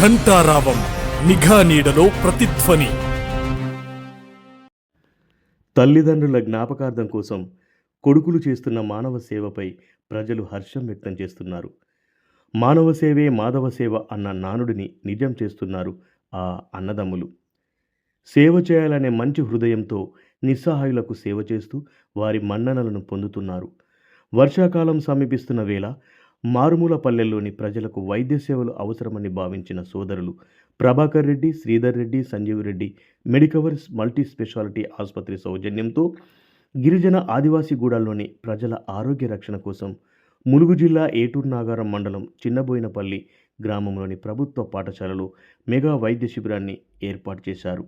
ఘంటారావం నిఘా నీడలో ప్రతిధ్వని. తల్లిదండ్రుల జ్ఞాపకార్థం కోసం కొడుకులు చేస్తున్న మానవ సేవపై ప్రజలు హర్షం వ్యక్తం చేస్తున్నారు. మానవ సేవే మాధవ సేవ అన్న నానుడిని నిజం చేస్తున్నారు ఆ అన్నదమ్ములు. సేవ చేయాలనే మంచి హృదయంతో నిస్సహాయులకు సేవ చేస్తూ వారి మన్ననలను పొందుతున్నారు. వర్షాకాలం సమీపిస్తున్న వేళ మారుమూల పల్లెల్లోని ప్రజలకు వైద్య సేవలు అవసరమని భావించిన సోదరులు Prabhakar Reddy Sridhar Reddy Sanjeev Reddy Medicover's multi speciality ఆసుపత్రి సౌజన్యంతో గిరిజన ఆదివాసీ గూడాల్లోని ప్రజల ఆరోగ్య రక్షణ కోసం ములుగు జిల్లా ఏటూరు నాగారం మండలం చిన్నబోయినపల్లి గ్రామంలోని ప్రభుత్వ పాఠశాలలో మెగా వైద్య శిబిరాన్ని ఏర్పాటు చేశారు.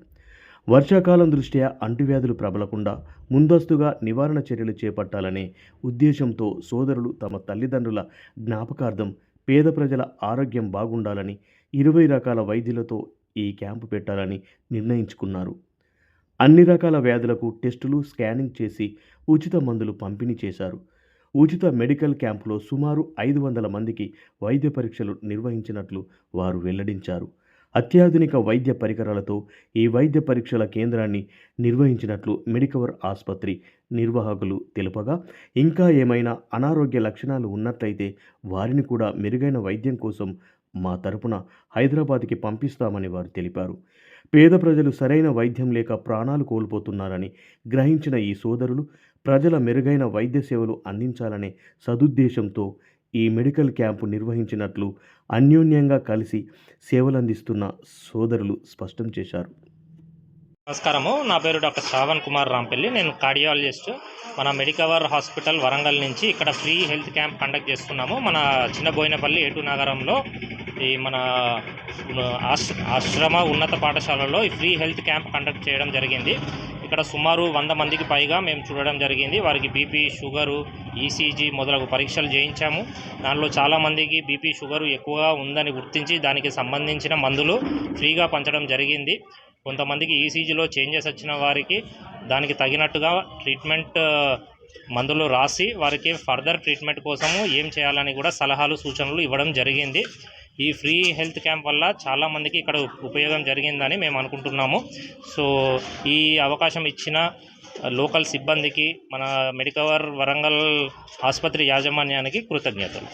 వర్షాకాలం దృష్ట్యా అంటువ్యాధులు ప్రబలకుండా ముందస్తుగా నివారణ చర్యలు చేపట్టాలనే ఉద్దేశంతో సోదరులు తమ తల్లిదండ్రుల జ్ఞాపకార్థం పేద ప్రజల ఆరోగ్యం బాగుండాలని ఇరవై రకాల వైద్యులతో ఈ క్యాంపు పెట్టాలని నిర్ణయించుకున్నారు. అన్ని రకాల వ్యాధులకు టెస్టులు స్కానింగ్ చేసి ఉచిత మందులు పంపిణీ చేశారు. ఉచిత మెడికల్ క్యాంపులో సుమారు ఐదు వందల మందికి వైద్య పరీక్షలు నిర్వహించినట్లు వారు వెల్లడించారు. అత్యాధునిక వైద్య పరికరాలతో ఈ వైద్య పరీక్షల కేంద్రాన్ని నిర్వహించినట్లు మెడికవర్ ఆసుపత్రి నిర్వాహకులు తెలుపగా ఇంకా ఏమైనా అనారోగ్య లక్షణాలు ఉన్నట్లయితే వారిని కూడా మెరుగైన వైద్యం కోసం మా తరపున హైదరాబాద్కి పంపిస్తామని వారు తెలిపారు. పేద ప్రజలు సరైన వైద్యం లేక ప్రాణాలు కోల్పోతున్నారని గ్రహించిన ఈ సోదరులు ప్రజల మెరుగైన వైద్య సేవలు అందించాలనే సదుద్దేశంతో ఈ మెడికల్ క్యాంపు నిర్వహించినట్లు అన్యోన్యంగా కలిసి సేవలందిస్తున్న సోదరులు స్పష్టం చేశారు. నమస్కారము. నా పేరు డాక్టర్ శ్రావణ్ కుమార్ రాంపల్లి. నేను కార్డియాలజిస్ట్. మన మెడికవర్ హాస్పిటల్ వరంగల్ నుంచి ఇక్కడ ఫ్రీ హెల్త్ క్యాంప్ కండక్ట్ చేస్తున్నాము. మన చిన్న బోయినపల్లి ఏటు నగరంలో ఈ మన ఆశ్రమ ఉన్నత పాఠశాలలో ఈ ఫ్రీ హెల్త్ క్యాంప్ కండక్ట్ చేయడం జరిగింది. ఇక్కడ సుమారు వంద మందికి పైగా మేము చూడడం జరిగింది. వారికి బీపీ షుగరు ఈసీజీ మొదలగు పరీక్షలు చేయించాము. దానిలో చాలామందికి బీపీ షుగరు ఎక్కువగా ఉందని గుర్తించి దానికి సంబంధించిన మందులు ఫ్రీగా పంచడం జరిగింది. కొంతమందికి ఈసీజీలో చేంజెస్ వచ్చిన వారికి దానికి తగినట్టుగా ట్రీట్మెంట్ మందులు రాసి వారికి ఫర్దర్ ట్రీట్మెంట్ కోసము ఏం చేయాలని కూడా సలహాలు సూచనలు ఇవ్వడం జరిగింది. ఈ ఫ్రీ హెల్త్ క్యాంప్ వల్ల చాలామందికి ఇక్కడ ఉపయోగం జరిగిందని మేము అనుకుంటున్నాము. సో ఈ అవకాశం ఇచ్చిన లోకల్ సిబ్బందికి మన మెడికవర్ వరంగల్ ఆసుపత్రి యాజమాన్యానికి కృతజ్ఞతలు.